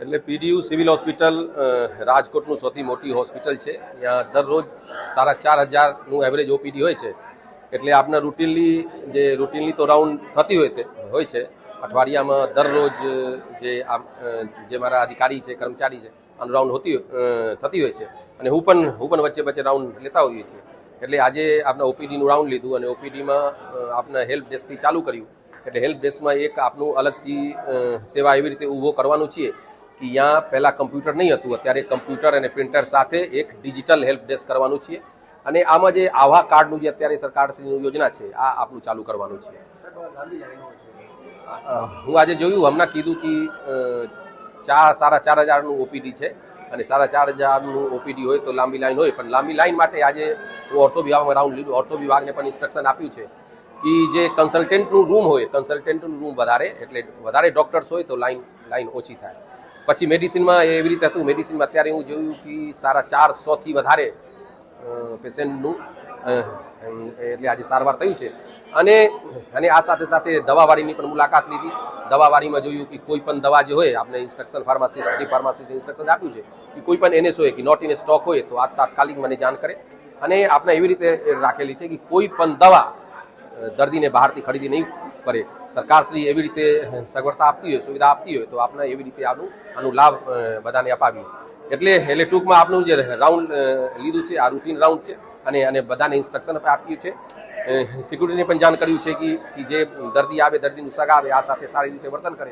એટલે PDU civil hospital રાજકોટનું સૌથી મોટી હોસ્પિટલ છે. ત્યાં દરરોજ સાડા ચાર હજારનું એવરેજ ઓપીડી હોય છે. એટલે આપના રૂટીનલી જે રૂટીનલી તો રાઉન્ડ થતી હોય તે, હોય છે. અઠવાડિયામાં દરરોજ જે જે મારા અધિકારી છે, કર્મચારી છે આનું રાઉન્ડ હોતી થતી હોય છે. અને હું પણ હું પણ વચ્ચે વચ્ચે રાઉન્ડ લેતા હોઈએ છીએ. એટલે આજે આપણા ઓપીડીનું રાઉન્ડ લીધું અને ઓપીડીમાં આપના હેલ્પ ડેસ્કથી ચાલુ કર્યું. એટલે હેલ્પ ડેસ્કમાં એક આપનું અલગથી સેવા એવી રીતે ઊભો કરવાનું છીએ. ત્યાં પહેલાં કમ્પ્યુટર નહીં હતું, અત્યારે કમ્પ્યુટર અને પ્રિન્ટર સાથે એક ડિજિટલ હેલ્પ ડેસ્ક કરવાનું છે. અને આમાં જે આવા કાર્ડનું જે અત્યારે સરકારશ્રીની યોજના છે, આ આપણું ચાલુ કરવાનું છે. હું આજે જોયું, હમણાં કીધું કે ચાર, સાડા ચાર હજારનું ઓપીડી છે. અને સાડા ચાર હજારનું ઓપીડી હોય તો લાંબી લાઈન હોય, પણ લાંબી લાઈન માટે આજે હું ઓર્થો વિભાગમાં રાઉન્ડ લીધું. ઓર્થો વિભાગને પણ ઇન્સ્ટ્રક્શન આપ્યું છે કે જે કન્સલ્ટન્ટનું રૂમ હોય કન્સલ્ટન્ટનું રૂમ વધારે, એટલે વધારે ડૉક્ટર્સ હોય તો લાઈન લાઈન ઓછી થાય. પછી મેડિસિનમાં એવી રીતે હતું, મેડિસિનમાં અત્યારે હું જોયું કે સાડા ચારસોથી વધારે પેશન્ટનું એટલે આજે સારવાર થયું છે. અને અને આ સાથે સાથે દવાવાળીની પણ મુલાકાત લીધી. દવાવાળીમાં જોયું કે કોઈ પણ દવા જે હોય, આપણે ઇન્સ્ટ્રક્શન ફાર્માસિસ્ટ, જે ફાર્માસિસ્ટ ઇન્સ્ટ્રક્શન આપ્યું છે, કે કોઈ પણ એનએસ હોય, કે નોટ ઇન સ્ટોક હોય, તો આ તાત્કાલિક મને જાણ કરે. અને આપણે એવી રીતે રાખેલી છે કે કોઈ પણ દવા દર્દીને બહારથી ખરીદી નહીં કરે સરકારશ્રી એવી રીતે સગવડતા આપતી હોય, સુવિધા આપતી હોય, તો આપણે એવી રીતે આનું આનું લાભ બધાને અપાવીએ. એટલે એટલે ટૂંકમાં આપનું જે રાઉન્ડ લીધું છે, આ રૂટીન રાઉન્ડ છે, અને અને બધાને ઇન્સ્ટ્રક્શન આપ્યું છે સિક્યુરિટીને પણ જાણ કર્યું છે કે જે દર્દી આવે, દર્દીનું સગા આવે, આ સાથે સારી રીતે વર્તન કરે.